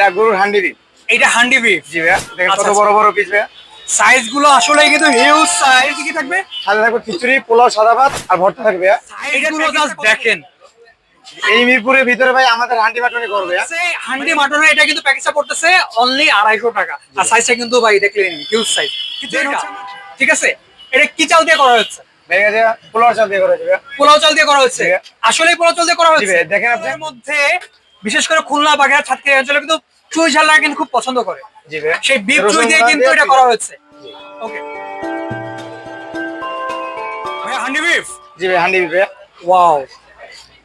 এটা গরুর হান্ডি দিন এটা হান্ডি বিফ জি ভাইয়া দেখেন আচ্ছা, কত বড় বড় পিস ভাইয়া। সাইজগুলো আসলে কিন্তু হিউজ সাইজ কি কি থাকবে? সাথে থাকবে খিচুড়ি পোলাও সাদা ভাত আর ভর্তা থাকবে এটা জাস্ট দেখেন। এই মিরপুরের ভিতরে ভাই আমাদের হান্ডি মাটনি করবে হান্ডি মাটনের এটা কিন্তু প্যাকেজটা পড়তেছে অনলি আড়াইশো টাকা। আর সাইজটা কিন্তু ভাই দেখলেন হিউজ সাইজ ঠিক আছে? এটা কি চাল দিয়ে করা হচ্ছে? পোলাও চাল দিয়ে পোলাও চাল করা হচ্ছে? আসলে পোলাও চাল দিয়ে করা হচ্ছে? দেখেন আপনি। মধ্যে বিশেষ করে খুলনা বাগেরহাট ছাত্রী অঞ্চলে কিন্তু চুই ঝালরা কিন্তু খুব পছন্দ করে। সেই বিপ চুই দিয়ে কিন্তু এটা করা। হচ্ছে ওকে হান্ডি বিফ? জি ভাই হান্ডি ভাইয়া। ওয়াও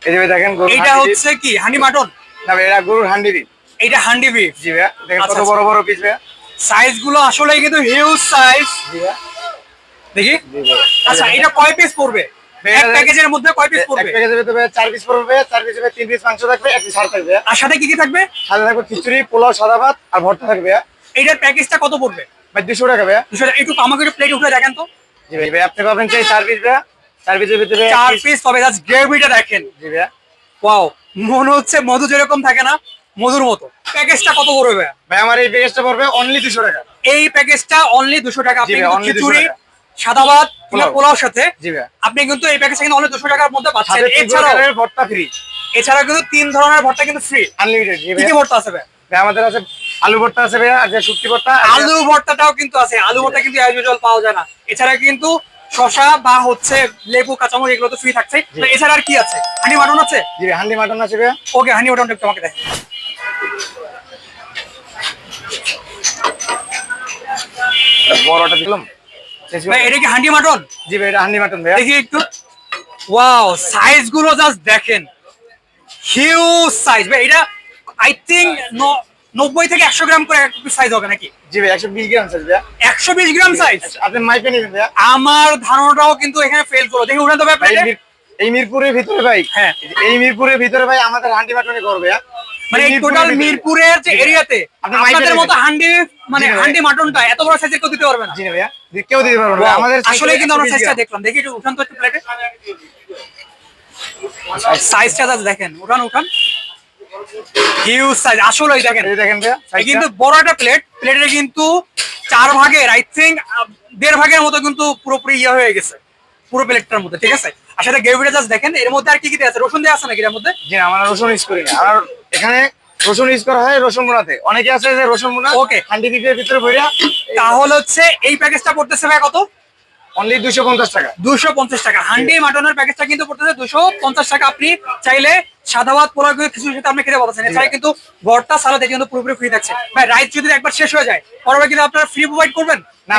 এই যে দেখেন হান্ডি হচ্ছে কি হান্ডি মাটন? না ভাই এটা গরুর হান্ডি দিন এইটা হান্ডি বিফ। জি ভাইয়া দেখেন আচ্ছা, কত আচ্ছা। বড় বড় পিস ভাইয়া। সাইজগুলো আসলে কিন্তু হিউজ সাইজ জি দেখি। আচ্ছা এটা কয় পিস পড়বে? এক প্যাকেজের মধ্যে কয় পিস এক পড়বে প্যাকেজের ভিতরে চার পিস পড়বে চার পিস তিন পিস মাংস থাকবে এক পিস হাড় থাকবে। আর সাথে কি কি থাকবে? সাথে থাকবে খিচুড়ি পোলাও সাদা ভাত আর ভর্তা থাকবে। এইটার প্যাকেজটা কত পড়বে? ভাই দুশো টাকা দুশো টাকা। একটু আমাকে একটু প্লেট উঠে দেখেন তো। জি ভাই ভাই আপনি পাবেন চাই চার পিস চার পিসের ভিতরে চার পিস তবে জাস্ট গ্রেভিটা দেখেন। জি ভাইয়া। ওয়াও মনে হচ্ছে মধু যেরকম থাকে না মধুর মতো। প্যাকেজটা কত পড়বে? ভাই আমার এই প্যাকেজটা পড়বে অনলি দুশো টাকা। এই প্যাকেজটা অনলি দুশো টাকা। আপনি জি ভাই, কিন্তু only 200 খিচুড়ি টাকা। সাদা ভাত কিংবা পোলাও। পোলাওর সাথে আপনি কিন্তু এই প্যাকেজটা কিন্তু অনলি দুশো টাকার মধ্যে পাচ্ছেন। এছাড়াও ভর্তা ফ্রি এছাড়াও কিন্তু তিন ধরনের ভর্তা কিন্তু ফ্রি আনলিমিটেড কি ভর্তা আছে ভাই আমাদের আছে আলু ভর্তা আছে ভাইয়া আর যে শুটকি ভর্তা আলু ভর্তাটাও কিন্তু আছে। আলু ভর্তা কিন্তু অ্যাজ ইউজুয়াল পাওয়া যায় না। এছাড়া কিন্তু শশা বা হচ্ছে লেবু কাঁচামরিচ এগুলো তো ফ্রি থাকছে এছাড়া আর কি আছে? হানি মাটন আছে? জি ভাই হান্ডি মাটন আছে ওকে হানি মাটন একটু আমাকে দেখ। বড়টা দিলাম। ভাই এটা কি হান্ডি মাটন? জি ভাই এটা হান্ডি মাটন ভাইয়া। দেখি একটু। ওয়াও সাইজগুলো জাস্ট দেখেন। হিউজ সাইজ ভাই এটা আই থিঙ্ক নব্বই থেকে একশো গ্রাম করে সাইজ হবে নাকি? জি ভাই একশো বিশ গ্রাম সাইজ একশো বিশ গ্রাম সাইজ আপনি মাইপে নেবেন ভাইয়া। আমার ধারণাটাও কিন্তু এখানে ফেল দেখি তো ভাই এই মিরপুরের ভিতরে ভাই হ্যাঁ। এই মিরপুরের ভিতরে ভাই আমাদের হান্ডি মাটনি করবে মানে টোটাল মিরপুরের যে এরিয়াতে আপনাদের মতো হান্ডি মানে হান্ডি মাটনটা এত বড় সাইজের কেউ দিতে পারবে না। জি ভাইয়া। কেউ দিতে পারবে না। আমাদের আসলে কিন্তু আমরা সাইজটা দেখলাম। দেখি একটু উঠান তো একটু প্লেটে সাইজটা দেখেন। উঠান উঠান। হিউজ সাইজ আসলেই দেখেন। এই দেখেন ভাইয়া কিন্তু বড় একটা প্লেট প্লেটের কিন্তু চার ভাগের আই থিঙ্ক দেড় ভাগের মতো কিন্তু পুরোপুরি ইয়ে হয়ে গেছে। পুরো প্লেটটার মধ্যে ঠিক আছে? আর সাথে গ্রেভিটা জাস্ট দেখেন এর মধ্যে আর কি কি আছে? রসুন দেওয়া আছে নাকি এর মধ্যে? জি আমার রসুন ইউজ করি না। আর এখানে রসুন ইউজ করা হয় রসুন গুঁড়াতে। অনেকে আছে যে রসুন গুঁড়া ওকে হান্ডি পিপের ভিতরে ভরিয়া তাহলে হচ্ছে এই প্যাকেজটা পড়তেছে ভাই কত? অনলি দুশো পঞ্চাশ টাকা। দুশো পঞ্চাশ টাকা। হান্ডি মাটনের প্যাকেজটা কিন্তু পড়তেছে দুশো পঞ্চাশ টাকা। আপনি চাইলে সাদা ভাত পোলাও কিন্তু কিছুর সাথে আপনি খেতে পারছেন এছাড়া কিন্তু ভর্তা সালাদ এটা কিন্তু পুরোপুরি ফ্রি থাকছে। ভাই রাইস যদি একবার শেষ হয়ে যায় কিন্তু আপনারা ফ্রি প্রোভাইড করবেন? না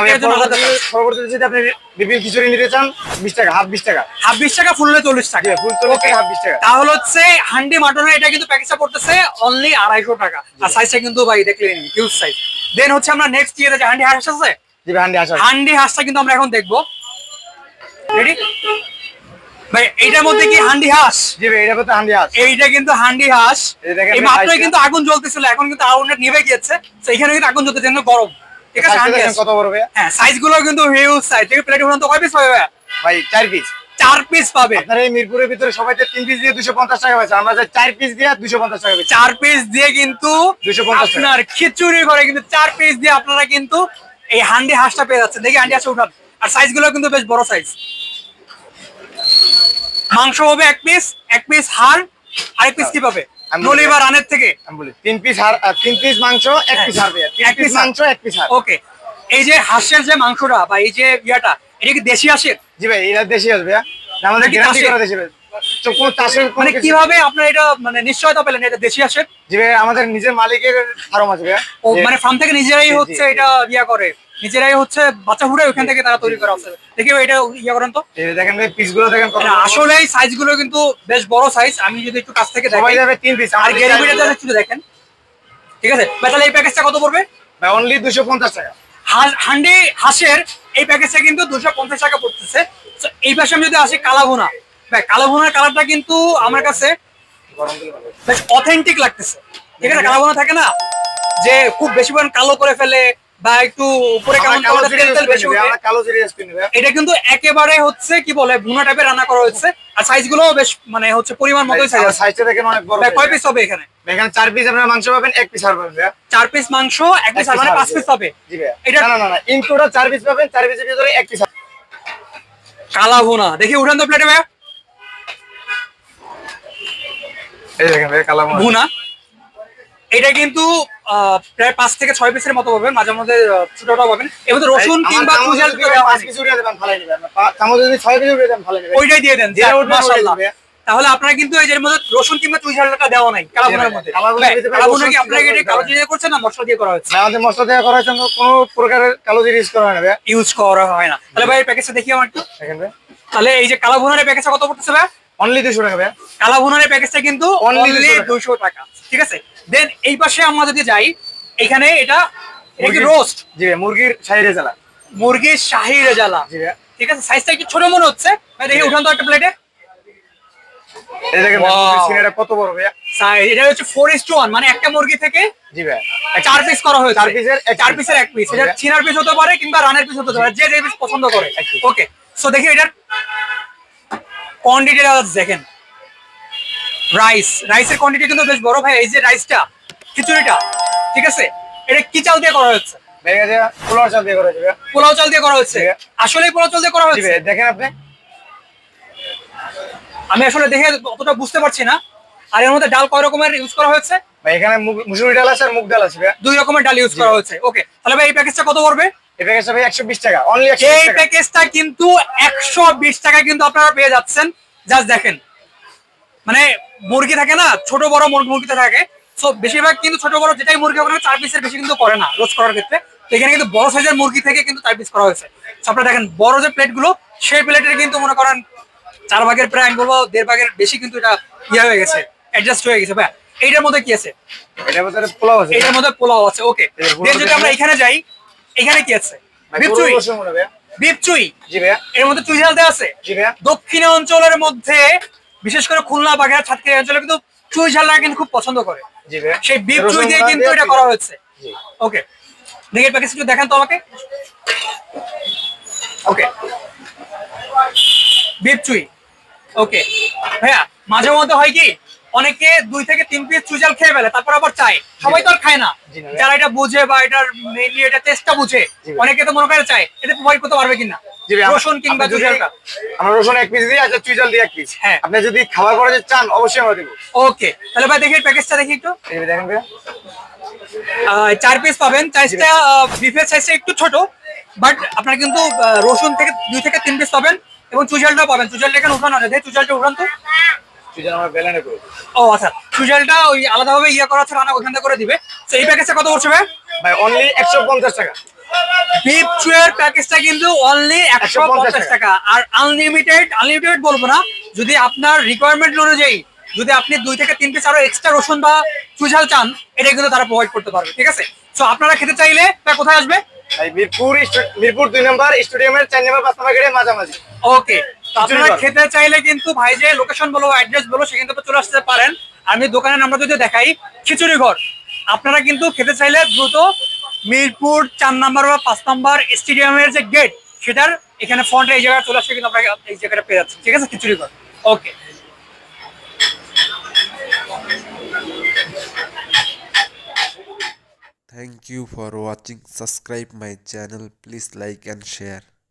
পরবর্তীতে যদি আপনি বিপিএল খিচুড়ি নিতে চান বিশ টাকা হাফ বিশ টাকা। হাফ বিশ টাকা ফুল হলে চল্লিশ টাকা। ফুল চল্লিশ টাকা হাফ বিশ টাকা। তাহলে হচ্ছে হান্ডি মাটনের এটা কিন্তু প্যাকেজটা পড়তেছে অনলি আড়াইশো টাকা। আর সাইজটা কিন্তু ভাই দেখলেন হিউজ সাইজ দেন হচ্ছে আমরা নেক্সট ইয়েতে যে হান্ডি হাঁস আছে হান্ডি আসা হান্ডি হাঁসটা কিন্তু আমরা এখন দেখব। রেডি ভাই এইটার মধ্যে কি হান্ডি হাঁস? জি ভাই এটা করতে হান্ডি আস এইটা কিন্তু হান্ডি হাঁস। এই দেখেন এই ভাই মাত্রই size-টা। কিন্তু আগুন জ্বলতেছিল এখন কিন্তু আগুনটা নিভে গিয়েছে। তো এখানে কিন্তু আগুন জ্বলতেছে গরম। ঠিক আছে হান্ডি হাঁস। কত বড় ভাইয়া। হ্যাঁ সাইজগুলো কিন্তু হিউজ সাইজ থেকে প্লেট উঠান তো কয় পিস পাবে ভাই চার পিস চার পিস পাবে। আপনার এই মিরপুরের ভিতরে সবাই তিন পিস দিয়ে দুশো পঞ্চাশ টাকা পাচ্ছে আমরা চার পিস দিয়ে দুশো পঞ্চাশ টাকা চার পিস দিয়ে কিন্তু 250 টাকা। আপনার খিচুড়ি করে কিন্তু চার পিস দিয়ে আপনারা কিন্তু এই হান্ডি হাঁসটা পেয়ে যাচ্ছেন। দেখি হান্ডি হাঁসটা উঠান। আর সাইজগুলো কিন্তু বেশ বড় সাইজ মাংস হবে এক পিস এক পিস হাড় আরেক পিস কি পাবে? নলি বা রানের থেকে? আমি বলি তিন পিস হার তিন পিস মাংস এক পিস হ্যাঁ। এক পিস মাংস এক পিস হার ওকে এই যে হাঁসের যে মাংসটা বা এই যে ইয়াটা এটা কি দেশি হাঁসের? জি ভাই এটা দেশি আসবে ভাইয়া। আমাদের গ্যারান্টি করা দেশি ভাই। কোন চাষের মানে কীভাবে আপনার এটা মানে নিশ্চয়তা পেলেন এটা দেশি হাঁসের জি ভাই আমাদের নিজের মালিকের ফার্ম আছে ভাইয়া ও মানে ফার্ম থেকে নিজেরাই হচ্ছে এটা ইয়া করে। নিজেরাই হচ্ছে বাচ্চা ফুটে ওখান থেকে তারা তৈরি করা হচ্ছে দেখি এটা ইয়া করেন তো। দেখেন ভাই পিসগুলো দেখেন। আসলে এই সাইজ কিন্তু বেশ বড় সাইজ আমি যদি একটু কাছ থেকে সবাই দেখি যাবে তিন পিস আর গ্যারিবিটা একটু দেখেন। ঠিক আছে? ভাই তাহলে এই প্যাকেজটা কত পড়বে? ভাই অনলি টাকা। হান্ডি হাঁসের এই প্যাকেজটা কিন্তু দুশো পঞ্চাশ টাকা পড়তেছে। এই পাশে আমি যদি আসি কালাভুনা। ভাই কালাভুনার কালারটা কিন্তু আমার কাছে। বেশ অথেন্টিক লাগতেছে। ঠিক আছে কালাভুনা থাকে না? যে খুব বেশি পরিমাণ কালো করে ফেলে বা একটু উপরে কালো কালো। এটা কিন্তু একেবারে হচ্ছে কি বলে ভুনা টাইপের রান্না করা হচ্ছে আর সাইজগুলো বেশ মানে হচ্ছে পরিমাণ মতোই সাইজ সাইজটা দেখেন অনেক বড় কয় পিস হবে এখানে? এখানে চার পিস আপনারা মাংস পাবেন এক পিস আর পাবেন চার পিস মাংস এক পিস মানে পাঁচ পিস হবে। এটা- না না না, না চার পিস পাবেন চার পিসের ভিতরে এক পিস কালা ভুনা। দেখি উঠান তো প্লেটে ভাইয়া। ভুনা। এটা কিন্তু প্রায় পাঁচ থেকে ছয় পিসের মতো পাবেন মাঝে মধ্যে ছোটটাও পাবেন। মধ্যে রসুন কিংবা ওইটাই দিয়ে দেন। তাহলে আপনারা কিন্তু এই এর মধ্যে রসুন কিংবা চুইঝালটা দেওয়া নাই কালাভুনার জি, মধ্যে। কালাভুনা রসুন কি আপনারা এটা কালো জিরে করছেন না মশলা দিয়ে করা হচ্ছে আমাদের মশলা দিয়ে করার জন্য কোনো প্রকারের কালো জিরে ইউজ করা হয় না ইউজ করা হয় না। তাহলে ভাই প্যাকেজটা দেখি আমার একটু। তাহলে এই যে কালাভুনার প্যাকেজটা কত পড়তেছে ভাই অনলি দুশো টাকা ভাইয়া। কালাভুনার প্যাকেজটা কিন্তু অনলি 200 টাকা। দুশো টাকা ঠিক আছে? দেন এই পাশে আমরা যদি যাই এখানে এটা রোস্ট জি মুরগির শাহি রেজালা মুরগির শাহি রেজালা জি ঠিক আছে? সাইজটা একটু ছোট মনে হচ্ছে। ভাই দেখি উঠান তো একটা প্লেটে এই দেখেন সিনেটা কত বড় ভাইয়া। এটা হচ্ছে ফোর ইস টু ওয়ান মানে একটা মুরগি থেকে জি ভাইয়া। চার পিস করা হয়েছে। চার পিসের চার পিসের এক পিস এটা. চিনার পিস হতে পারে কিংবা রানের পিস হতে পারে যে যে পিস পছন্দ করে। ওকে সো দেখি এটার কোয়ান্টিটি দেখেন। রাইস রাইসের কোয়ান্টিটি কিন্তু বেশ বড় ভাই এই যে রাইসটা খিচুড়িটা ঠিক আছে? এটা কি চাল দিয়ে করা হচ্ছে ভেঙে চাল দিয়ে করা যাবে পোলাও চাল দিয়ে করা হচ্ছে আসলে পোলাও চাল দিয়ে করা হচ্ছে দেখেন আপনি। আমি আসলে দেখে অতটা বুঝতে পারছি না। আর এর মধ্যে ডাল কয় রকমের ইউজ করা হয়েছে? ভাই এখানে মুসুরি ডাল আছে আর মুগ ডাল আছে দুই রকমের ডাল ইউজ করা হয়েছে। ওকে তাহলে ভাই এই প্যাকেজটা কত পড়বে? এই প্যাকেজটা ভাই একশো বিশ টাকা অনলি এই প্যাকেজটা কিন্তু একশো বিশ টাকা কিন্তু আপনারা পেয়ে যাচ্ছেন। জাস্ট দেখেন। মানে মুরগি থাকে না ছোট বড় মুরগি থাকে। সো বেশিরভাগ কিন্তু ছোট বড় যেটাই মুরগি চার পিসের বেশি কিন্তু করে না রোজ করার ক্ষেত্রে। তো এখানে কিন্তু বড় সাইজের মুরগি থেকে কিন্তু চার পিস করা হয়েছে। আপনারা দেখেন বড় যে প্লেটগুলো সেই প্লেটের কিন্তু মনে করেন চার ভাগের প্রায় আমি বলব দেড় ভাগের বেশি কিন্তু এটা ইয়ে হয়ে গেছে অ্যাডজাস্ট হয়ে গেছে। ভাই এইটার মধ্যে কি আছে? এটার ভিতরে পোলাও আছে। এটার মধ্যে পোলাও আছে ওকে দেন যদি আমরা এখানে যাই এখানে কি আছে? ভাই, বিফ গরুর চুই। গোশত মনে ভাইয়া। বিফ চুই। জি ভাইয়া। এর মধ্যে চুই ঝাল দেওয়া আছে। জি ভাইয়া। দক্ষিণ অঞ্চলের মধ্যে বিশেষ করে খুলনা বাগেরহাট সাতক্ষীরা অঞ্চলে কিন্তু চুই ঝালটা কিন্তু খুব পছন্দ করে। জি ভাইয়া। সেই বিফ রসুন চুই দিয়ে কিন্তু এটা করা। হয়েছে। ওকে। দেখে প্যাকেজ একটু দেখান তো আমাকে। ওকে। বিফ চুই। ওকে। ভাইয়া মাঝে মধ্যে হয় কি? অনেকে দুই থেকে তিন পিস চুজাল খেয়ে ফেলে তারপর আবার চায়। সবাই তো আর খায় না। যারা এটা বুঝে বা এটার মেনলি এটা টেস্টটা বুঝে অনেকে তো মনে করে চায় এটা প্রোভাইড করতে পারবে কিনা? রসুন কিংবা আমরা রসুন এক পিস দিই আচ্ছা এক পিস হ্যাঁ। আপনি যদি খাবার চান অবশ্যই আমরা দেবো। ওকে তাহলে ভাই দেখি প্যাকেজটা দেখি একটু। দেখেন চার পিস পাবেন। সাইজটা বিফের সাইজটা একটু ছোট বাট আপনার কিন্তু রসুন থেকে দুই থেকে তিন পিস পাবেন এবং চুজালটা পাবেন। চুজালটা এখানে উঠানো আছে। চুজালটা উঠান তো। আমরা বেলানে ও আচ্ছা ওই আলাদাভাবে ইয়ে করা রান্না করে দিবে। তো এই প্যাকেজটা কত পড়ছে ভাই? ভাই অনলি একশো পঞ্চাশ টাকা। চুয়ের প্যাকেজটা কিন্তু অনলি একশো পঞ্চাশ টাকা। আর আনলিমিটেড আনলিমিটেড বলব না যদি আপনার রিকোয়ারমেন্ট অনুযায়ী যদি আপনি দুই থেকে তিন পিস আরও এক্সট্রা রসুন বা চুঝাল চান এটা কিন্তু তারা প্রোভাইড করতে পারবে ঠিক আছে? তো আপনারা খেতে চাইলে তা কোথায় আসবে? ভাই মিরপুর মিরপুর দুই নম্বর স্টেডিয়ামের চার নম্বর পাঁচ নম্বর মাঝামাঝি। ওকে আপনারা খেতে চাইলে কিন্তু ভাই যে লোকেশন বলো অ্যাড্রেস বলো সেখান থেকে চলে আসতে পারেন। আমি দোকানের নামটা যদি দেখাই খিচুড়ি ঘর। আপনারা কিন্তু খেতে চাইলে দ্রুত মিরপুর চার নাম্বার বা পাঁচ নাম্বার স্টেডিয়ামের যে গেট সেটার এখানে ফ্রন্টে এই জায়গায় চলে আসলে কিন্তু আপনাকে এই জায়গাটা পেয়ে যাচ্ছে ঠিক আছে? খিচুড়ি ঘর। ওকে Thank you for watching. Subscribe my channel. Please like and share.